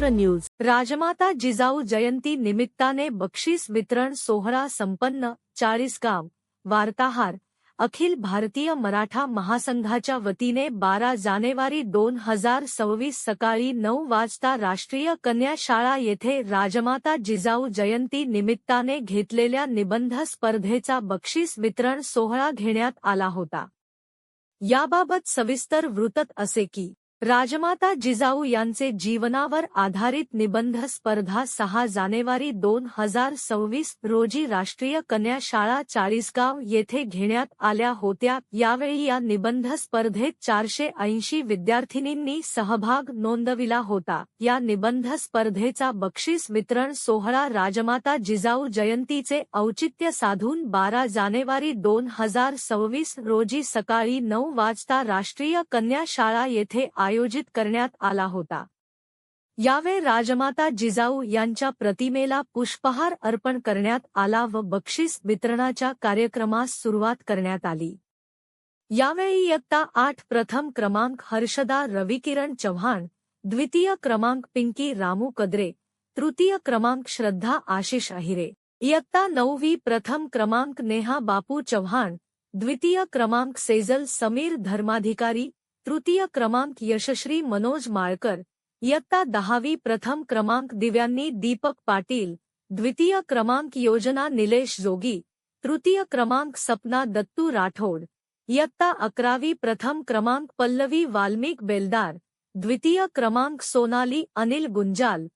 Maharashtra news. Rajmata Jijau जयंती निमित्ताने बक्षीस वितरण सोहळा संपन्न. चाळीसगाव. वार्ताहार. अखिल भारतीय मराठा महासंघाच्या वतीने बारा जानेवारी दोन हजार सव्वीस सकाळी नऊ वाजता राष्ट्रीय कन्या शाळा येथे राजमाता जिजाऊ जयंती निमित्ताने घेतलेल्या निबंध स्पर्धेचा बक्षीस वितरण सोहळा घेण्यात आला होता. याबाबत सविस्तर वृत्त असे की राजमाता जिजाऊ यांचे जीवनावर आधारित निबंध स्पर्धा सहा जानेवारी दोन हजार सव्वीस रोजी राष्ट्रीय कन्या शाळा चाळीसगाव येथे घेण्यात आल्या होत्या. यावेळी या निबंध स्पर्धेत चारशे ऐंशी विद्यार्थिनींनी सहभाग नोंदविला होता. या निबंध स्पर्धेचा बक्षीस वितरण सोहळा राजमाता जिजाऊ जयंतीचे औचित्य साधून बारा जानेवारी दोन हजार सव्वीस रोजी सकाळी नऊ वाजता राष्ट्रीय कन्या शाळा येथे आयोजित करण्यात आला होता. यावेळी राजमाता जिजाऊ यांच्या प्रतिमेला पुष्पहार अर्पण करण्यात आला व बक्षीस वितरणाच्या कार्यक्रमास सुरुवात करण्यात आली. यावेळी इयत्ता आठ प्रथम क्रमांक हर्षदा रविकिरण चव्हाण द्वितीय क्रमांक पिंकी रामू कद्रे तृतीय क्रमांक श्रद्धा आशिष अहिरे इयत्ता नववी प्रथम क्रमांक नेहा बापू चव्हाण द्वितीय क्रमांक सेजल समीर धर्माधिकारी तृतीय क्रमांक यशश्री मनोज माळकर, इयत्ता दहावी प्रथम क्रमांक दिव्यांनी दीपक पाटील, द्वितीय क्रमांक योजना निलेश जोगी, तृतीय क्रमांक सपना दत्तू राठोड, इयत्ता अकरावी प्रथम क्रमांक पल्लवी वाल्मिक बेलदार, द्वितीय क्रमांक सोनाली अनिल गुंजाल,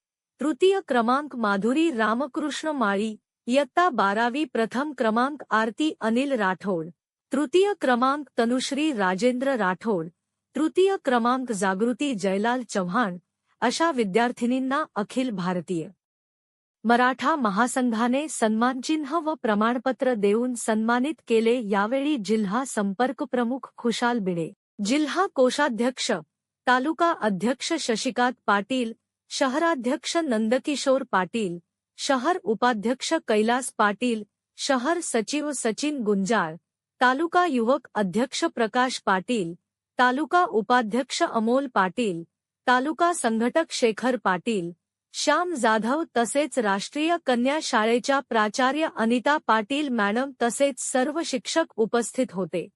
तृतीय क्रमांक माधुरी रामकृष्ण माळी, इयत्ता बारावी प्रथम क्रमांक आरती अनिल राठोड, तृतीय क्रमांक तनुश्री राजेंद्र राठोड तृतीय क्रमांक जागृती जयलाल चव्हाण, अशा विद्यार्थिनींना अखिल भारतीय. मराठा महासंघाने सन्मानचिन्ह व प्रमाणपत्र देऊन सन्मानित केले यावेळी जिल्हा संपर्क प्रमुख खुशाल बिडे, जिल्हा कोषाध्यक्ष, तालुका अध्यक्ष शशिकांत पाटील, शहराध्यक्ष नंदकिशोर पाटील, शहर उपाध्यक्ष कैलास पाटील, शहर सचिव सचिन गुंजाळ, तालुका युवक अध्यक्ष प्रकाश पाटील तालुका उपाध्यक्ष अमोल पाटील तालुका संघटक शेखर पाटील श्याम जाधव तसेच राष्ट्रीय कन्या शाळेच्या प्राचार्य अनिता पाटील मॅडम तसेच सर्व शिक्षक उपस्थित होते.